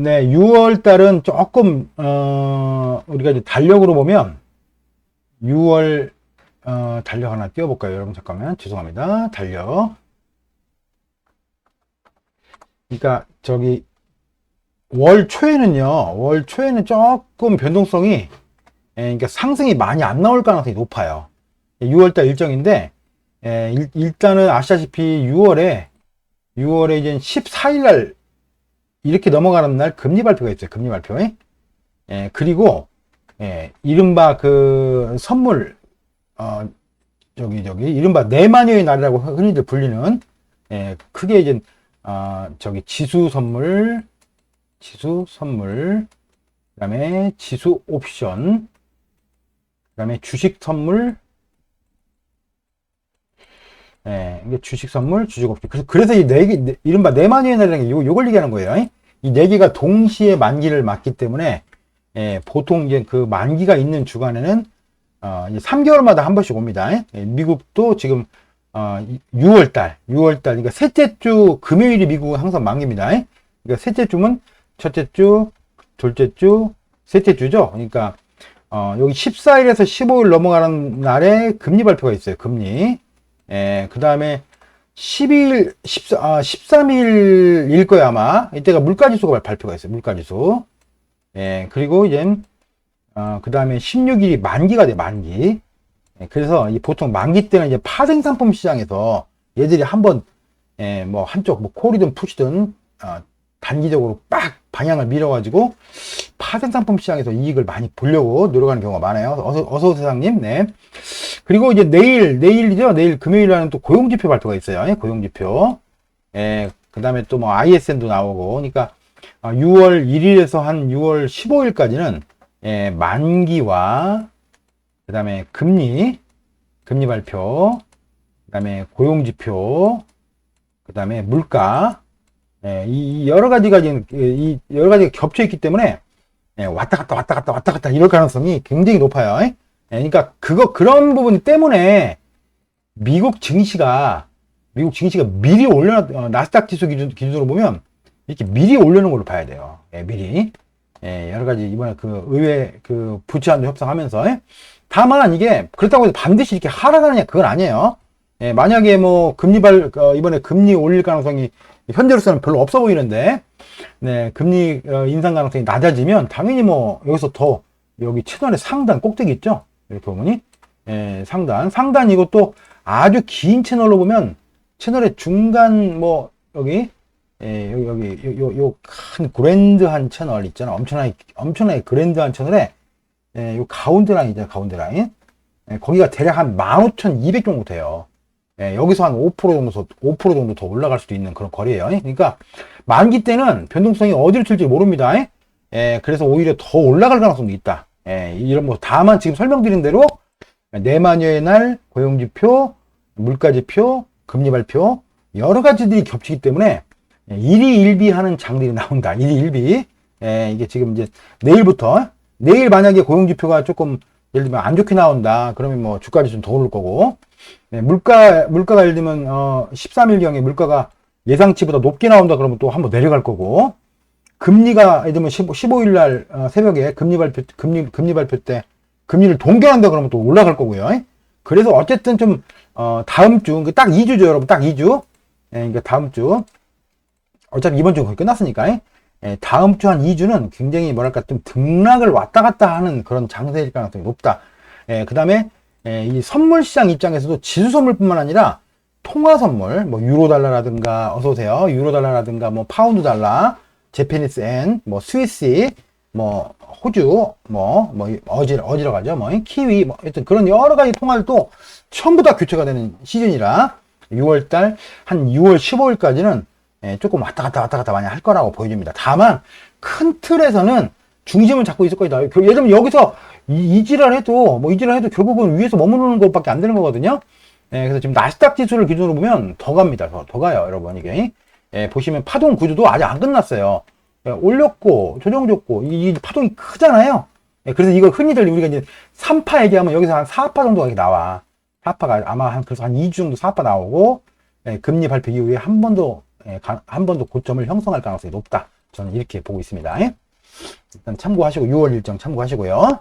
네, 6월 달은 조금 어, 우리가 이제 달력으로 보면 6월 어, 달력 하나 띄워볼까요, 여러분? 잠깐만, 죄송합니다. 달력. 그러니까 저기 월 초에는요, 월 초에는 조금 변동성이, 예, 그러니까 상승이 많이 안 나올 가능성이 높아요. 6월달 일정인데, 예, 일, 단은 아시다시피 6월에, 6월에 이제 14일날 이렇게 넘어가는 날 금리 발표가 있어요. 금리 발표. 예, 그리고, 예, 이른바 그 선물, 어, 저기, 저기, 이른바 내마녀의 날이라고 흔히들 불리는, 예, 크게 이제, 어, 저기 지수 선물, 지수 선물, 그 다음에 지수 옵션, 그 다음에 주식 선물, 예, 이게 주식 선물, 주식 옵션. 그래서, 그래서 이 네 개, 이른바 네마니의 날이라는 게 요, 요걸 얘기하는 거예요. 이 네 개가 동시에 만기를 맞기 때문에, 예, 보통 이제 그 만기가 있는 주간에는, 어, 이제 3개월마다 한 번씩 옵니다. 예, 미국도 지금, 어, 6월 달, 6월 달, 그러니까 셋째 주 금요일이 미국은 항상 만기입니다. 그러니까 셋째 주면 첫째 주, 둘째 주, 셋째 주죠. 그러니까 어, 여기 14일에서 15일 넘어가는 날에 금리 발표가 있어요. 금리. 예, 그 다음에 12일, 14, 아, 13일일 거야, 아마. 이때가 물가지수가 발표가 있어요. 물가지수. 예, 그리고 이제, 어, 그 다음에 16일이 만기가 돼, 만기. 예, 그래서 이 보통 만기 때는 이제 파생상품 시장에서 얘들이 한번, 예, 뭐 한쪽, 뭐 콜이든 푸시든, 어, 단기적으로 빡 방향을 밀어가지고 파생상품 시장에서 이익을 많이 보려고 노력하는 경우가 많아요. 어서, 어서 세상님, 네. 그리고 이제 내일, 내일이죠. 내일 금요일에는 또 고용지표 발표가 있어요. 예, 고용지표. 예, 그 다음에 또 뭐 ISM도 나오고. 그러니까 6월 아, 1일에서 한 6월 15일까지는 예, 만기와 그 다음에 금리, 금리 발표, 그 다음에 고용지표, 그 다음에 물가, 예, 이 여러 가지가 이 여러 가지가 겹쳐 있기 때문에 예, 왔다 갔다 왔다 갔다 왔다 갔다 이럴 가능성이 굉장히 높아요. 예, 그러니까 그거 그런 부분 때문에 미국 증시가 미국 증시가 미리 올려 어, 나스닥 지수 기준, 기준으로 보면 이렇게 미리 올려놓은 걸로 봐야 돼요. 예, 미리 예, 여러 가지 이번에 그 의회 그 부채한도 협상하면서 예? 다만 이게 그렇다고 해서 반드시 이렇게 하락하느냐 그건 아니에요. 예, 만약에 뭐 금리 발 어, 이번에 금리 올릴 가능성이 현재로서는 별로 없어 보이는데 네, 금리 어, 인상 가능성이 낮아지면 당연히 뭐 여기서 더 여기 채널의 상단 꼭대기 있죠. 이렇게 보니 예, 상단 상단 이것도 아주 긴 채널로 보면 채널의 중간 뭐 여기 예, 여기 여기 요요큰 그랜드한 채널 있잖아. 엄청나게 엄청나게 그랜드한 채널에 예, 요 가운데 라인이잖아. 가운데 라인. 예, 거기가 대략 한 15,200 정도 돼요. 예, 여기서 한 5% 정도, 더, 5% 정도 더 올라갈 수도 있는 그런 거리예요. 그러니까 만기 때는 변동성이 어디로 튈지 모릅니다. 예, 그래서 오히려 더 올라갈 가능성도 있다. 예, 이런 뭐 다만 지금 설명드린 대로 내마녀의 날 고용지표, 물가지표, 금리 발표 여러 가지들이 겹치기 때문에 일이 일비하는 장들이 나온다. 일이 일비. 예, 이게 지금 이제 내일부터 내일 만약에 고용지표가 조금 예를 들면 안 좋게 나온다. 그러면 뭐 주가지 좀더 오를 거고 네, 물가, 물가가 예를 들면, 어, 13일 경에 물가가 예상치보다 높게 나온다 그러면 또 한번 내려갈 거고, 금리가, 예를 들면 15, 15일 날, 어, 새벽에 금리 발표, 금리, 금리 발표 때, 금리를 동결한다 그러면 또 올라갈 거고요. 그래서 어쨌든 좀, 어, 다음 주, 그딱 2주죠, 여러분. 딱 2주. 예, 그러니까 다음 주. 어차피 이번 주 거의 끝났으니까. 예, 다음 주 한 2주는 굉장히 뭐랄까 좀 등락을 왔다 갔다 하는 그런 장세일 가능성이 높다. 예, 그 다음에 예, 이 선물 시장 입장에서도 지수 선물뿐만 아니라 통화 선물, 뭐 유로 달러라든가 어서 오세요. 유로 달러라든가 뭐 파운드 달러, 제페니스 엔, 뭐 스위스, 뭐 호주, 뭐, 뭐, 어지러, 어지러 가죠. 뭐, 키위, 뭐, 하여튼 그런 여러 가지 통화들도 전부 다 교체가 되는 시즌이라 6월달, 한 6월 15일까지는 예, 조금 왔다 갔다 왔다 갔다 많이 할 거라고 보여집니다. 다만, 큰 틀에서는 중심을 잡고 있을 거다. 예를 들면 여기서 이, 이지랄 해도 뭐 이지랄 해도 결국은 위에서 머무르는 것밖에 안 되는 거거든요. 예, 그래서 지금 나스닥 지수를 기준으로 보면 더 갑니다. 더, 더 가요, 여러분 이게. 예, 보시면 파동 구조도 아직 안 끝났어요. 예, 올렸고 조정 줬고 이, 이 파동이 크잖아요. 예, 그래서 이걸 흔히들 우리가 이제 3파 얘기하면 여기서 한 4파 정도가 이렇게 나와. 4파가 아마 한 그래서 한 2주 정도 4파 나오고 예, 금리 발표 이후에 한 번도 예, 한 번도 고점을 형성할 가능성이 높다. 저는 이렇게 보고 있습니다. 일단 참고하시고 6월 일정 참고하시고요.